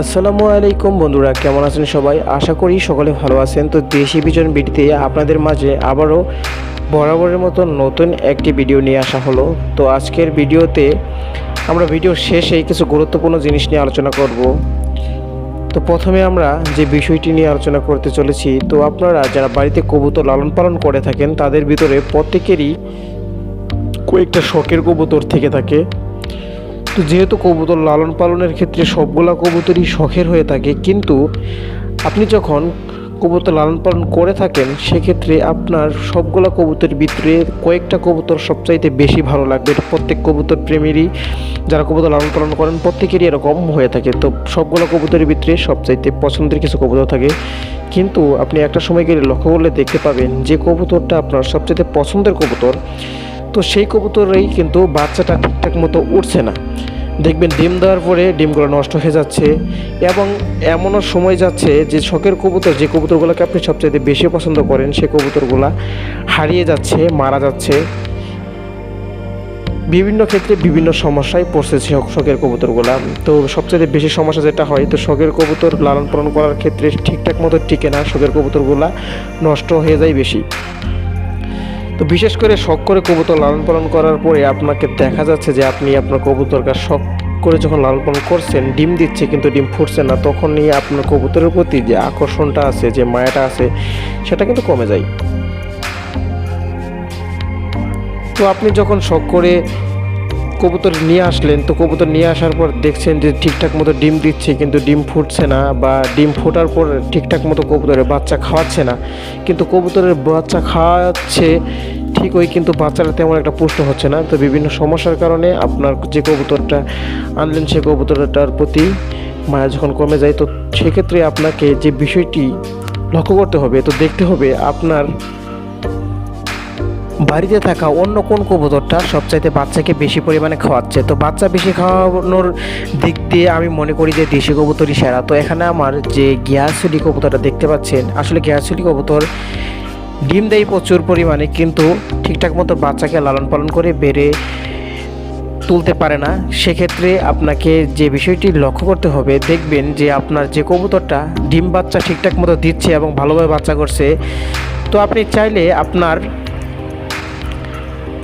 আসসালামু আলাইকুম বন্ধুরা, কেমন আছেন সবাই? আশা করি সকলে ভালো আছেন। তো দেশি বিজন বিটিতে আপনাদের মাঝে আবারও বরাবরের মতো নতুন একটি ভিডিও নিয়ে আসা হলো। তো আজকের ভিডিওতে আমরা ভিডিও শেষে কিছু গুরুত্বপূর্ণ জিনিস নিয়ে আলোচনা করব। তো প্রথমে আমরা যে বিষয়টি নিয়ে আলোচনা করতে চলেছি, তো আপনারা যারা বাড়িতে কবুতর লালন পালন করে থাকেন, তাদের ভিতরে প্রত্যেকেরই কয়েকটা শখের কবুতর থেকে থাকে। তো যেহেতু কবুতর লালন পালনের ক্ষেত্রে সবগুলা কবুতরই শখের হয়ে থাকে, কিন্তু আপনি যখন কবুতর লালন পালন করে থাকেন, সেক্ষেত্রে আপনার সবগুলা কবুতরের ভিতরে কয়েকটা কবুতর সবচাইতে বেশি ভালো লাগবে। প্রত্যেক কবুতর প্রেমীরই যারা কবুতর লালন পালন করেন, প্রত্যেকেরই এরকম হয়ে থাকে। তো সবগুলো কবুতরের ভিতরে সবচাইতে পছন্দের কিছু কবুতর থাকে। কিন্তু আপনি একটা সময় গেলে লক্ষ্য করলে দেখতে পাবেন যে কবুতরটা আপনার সবচাইতে পছন্দের কবুতর তো সেই কবুতরেই কিন্তু বাচ্চাটা ঠিকঠাক মতো উঠছে না। দেখবেন ডিম দেওয়ার পরে ডিমগুলো নষ্ট হয়ে যাচ্ছে এবং এমনও সময় যাচ্ছে যে শখের কবুতর, যে কবুতরগুলোকে আপনি সবচাইতে বেশি পছন্দ করেন সেই কবুতরগুলো হারিয়ে যাচ্ছে, মারা যাচ্ছে। বিভিন্ন ক্ষেত্রে বিভিন্ন সমস্যায় পড়ছে শখ- শখের কবুতরগুলা। তো সবচেয়ে বেশি সমস্যা যেটা হয়, তো শখের কবুতর লালন পালন করার ক্ষেত্রে ঠিকঠাক মতো টিকে না, শখের কবুতরগুলা নষ্ট হয়ে যায় বেশি। তো বিশেষ করে শখ করে কবুতর লালন পালন করার পরে আপনাকে দেখা যাচ্ছে যে আপনি আপনার কবুতরকে শখ করে যখন লালন পালন করছেন, ডিম দিচ্ছে কিন্তু ডিম ফুটছে না, তখনই আপনার কবুতরের প্রতি যে আকর্ষণটা আছে, যে মায়াটা আছে, সেটা কিন্তু কমে যায়। তো আপনি যখন শখ করে কবুতর নিয়ে আসলেন, তো কবুতর নিয়ে আসার পর দেখছেন যে ঠিকঠাক মতো ডিম দিচ্ছে, কিন্তু ডিম ফুটছে না বা ডিম ফোটার পর ঠিকঠাক মতো কবুতরের বাচ্চা খাওয়াচ্ছে না। কিন্তু কবুতরের বাচ্চা খাওয়াচ্ছে ঠিক ওই কিন্তু বাচ্চারা তেমন একটা পুষ্ট হচ্ছে না। তো বিভিন্ন সমস্যার কারণে আপনার যে কবুতরটা আনলেন সে কবুতরটার প্রতি মায়া যখন কমে যায়, তো সেক্ষেত্রে আপনাকে যে বিষয়টি লক্ষ্য করতে হবে, তো দেখতে হবে আপনার বাড়িতে থাকা অন্য কোন কবুতরটা সবচাইতে বাচ্চাকে বেশি পরিমাণে খাওয়াচ্ছে? তো বাচ্চা বেশি খাওয়ানোর দিক দিয়ে আমি মনে করি যে দেশি কবুতরই সেরা। তো এখানে আমার যে গিয়াসুলি কবুতরটা দেখতে পাচ্ছেন, আসলে গিয়াসুলি কবুতর ডিম দেয় প্রচুর পরিমাণে, কিন্তু ঠিকঠাক মতো বাচ্চাকে লালন পালন করে বেড়ে তুলতে পারে না। সেক্ষেত্রে আপনাকে যে বিষয়টি লক্ষ্য করতে হবে, দেখবেন যে আপনার যে কবুতরটা ডিম বাচ্চা ঠিকঠাক মতো দিচ্ছে এবং ভালোভাবে বাচ্চা করছে, তো আপনি চাইলে আপনার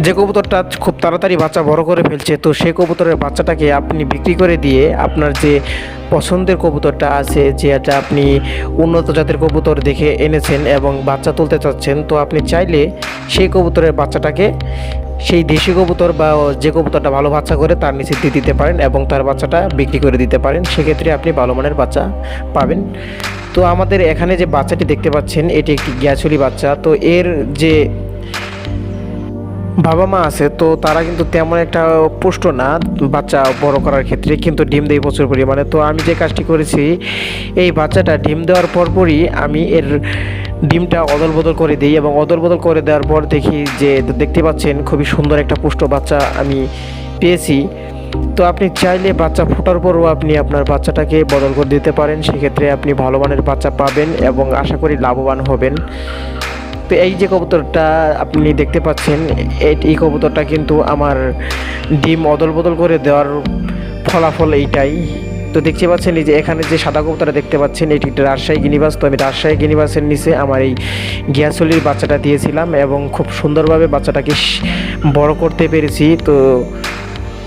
যে কবুতরটা খুব তাড়াতাড়ি বাচ্চা বড় করে ফেলছে, তো সেই কবুতরের বাচ্চাটাকে আপনি বিক্রি করে দিয়ে আপনার যে পছন্দের কবুতরটা আছে, যেটা আপনি উন্নত জাতের কবুতর দেখে এনেছেন এবং বাচ্চা তুলতে চাচ্ছেন, তো আপনি চাইলে সেই কবুতরের বাচ্চাটাকে, সেই দেশি কবুতর বা যে কবুতরটা ভালো বাচ্চা করে তার নিচে দিয়ে দিতে পারেন এবং তার বাচ্চাটা বিক্রি করে দিতে পারেন। সেক্ষেত্রে আপনি ভালো মানের বাচ্চা পাবেন। তো আমাদের এখানে যে বাচ্চাটি দেখতে পাচ্ছেন, এটি একটি গ্যাছুলি বাচ্চা। তো এর যে বাবা মা আছে, তো তারা কিন্তু তেমন একটা পুষ্ট না, বাচ্চা বড় করার ক্ষেত্রে, কিন্তু ডিম দেয় প্রচুর পরিমাণে। তো আমি যে কাজটি করেছি, এই বাচ্চাটা ডিম দেওয়ার পরপরই আমি এর ডিমটা অদল বদল করে দিই এবং অদল বদল করে দেওয়ার পর দেখি যে দেখতে পাচ্ছেন খুবই সুন্দর একটা পুষ্ট বাচ্চা আমি পেয়েছি। তো আপনি চাইলে বাচ্চা ফোটার পরও আপনি আপনার বাচ্চাটাকে বদল করে দিতে পারেন, সেক্ষেত্রে আপনি ভালো মানের বাচ্চা পাবেন এবং আশা করি লাভবান হবেন। তো এই যে কবুতরটা আপনি দেখতে পাচ্ছেন এই- কবুতরটা কিন্তু আমার ডিম অদল বদল করে দেওয়ার ফলাফল এইটাই। তো দেখতে পাচ্ছেন, এই যে এখানে যে সাদা কবুতরটা দেখতে পাচ্ছেন, এটি একটা রাজশাহী গিনিবাস। তো আমি রাজশাহী গিনিবাসের নিচে আমার এই গিয়াসলির বাচ্চাটা দিয়েছিলাম এবং খুব সুন্দরভাবে বাচ্চাটাকে বড় করতে পেরেছি। তো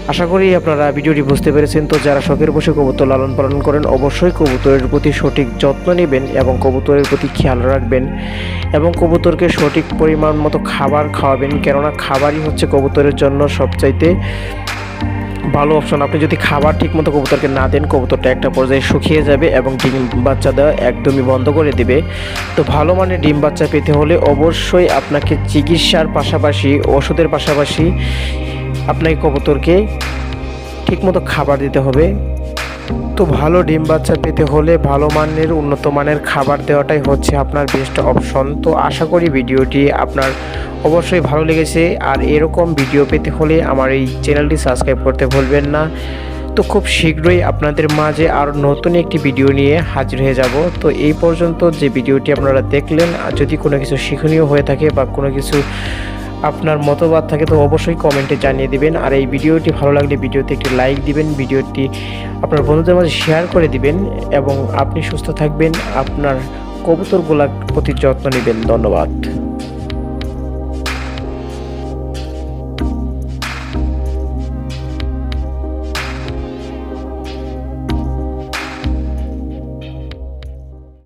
আশা করি আপনারা ভিডিওটি বুঝতে পেরেছেন। তো যারা শখের বসে কবুতর লালন পালন করেন, অবশ্যই কবুতরের প্রতি সঠিক যত্ন নেবেন এবং কবুতরের প্রতি খেয়াল রাখবেন এবং কবুতরকে সঠিক পরিমাণ মতো খাবার খাওয়াবেন। কেননা খাবারই হচ্ছে কবুতরের জন্য সবচাইতে ভালো অপশন। আপনি যদি খাবার ঠিক মতো কবুতরকে না দেন, কবুতরটা একটা পর্যায়ে শুকিয়ে যাবে এবং ডিম বাচ্চা দেওয়া একদমই বন্ধ করে দেবে। তো ভালো মানের ডিম বাচ্চা পেতে হলে অবশ্যই আপনাকে চিকিৎসার পাশাপাশি, ওষুধের পাশাপাশি আপনাকে কবুতরকে ঠিকমতো খাবার দিতে হবে। তো ভালো ডিম বাচ্চা পেতে হলে ভালো মানের, উন্নত মানের খাবার দেওয়াটাই হচ্ছে আপনার বেস্ট অপশন তো আশা করি ভিডিওটি আপনার অবশ্যই ভালো লেগেছে। আর এরকম ভিডিও পেতে হলে আমার এই চ্যানেলটি সাবস্ক্রাইব করতে ভুলবেন না। তো খুব শীঘ্রই আপনাদের মাঝে আরও নতুন একটি ভিডিও নিয়ে হাজির হয়ে যাব। তো এই পর্যন্ত যে ভিডিওটি আপনারা দেখলেন, আর যদি কোনো কিছু শিক্ষণীয় হয়ে থাকে বা কোনো কিছু আপনার মতবাদ থাকে তো অবশ্যই কমেন্টে জানিয়ে দিবেন। আর এই ভিডিওটি ভালো লাগলে ভিডিওতে একটি লাইক দিবেন, ভিডিওটি আপনার বন্ধুদের মাঝে শেয়ার করে দিবেন এবং আপনি সুস্থ থাকবেন, আপনার কবুতরগুলার প্রতি যত্ন নেবেন। ধন্যবাদ।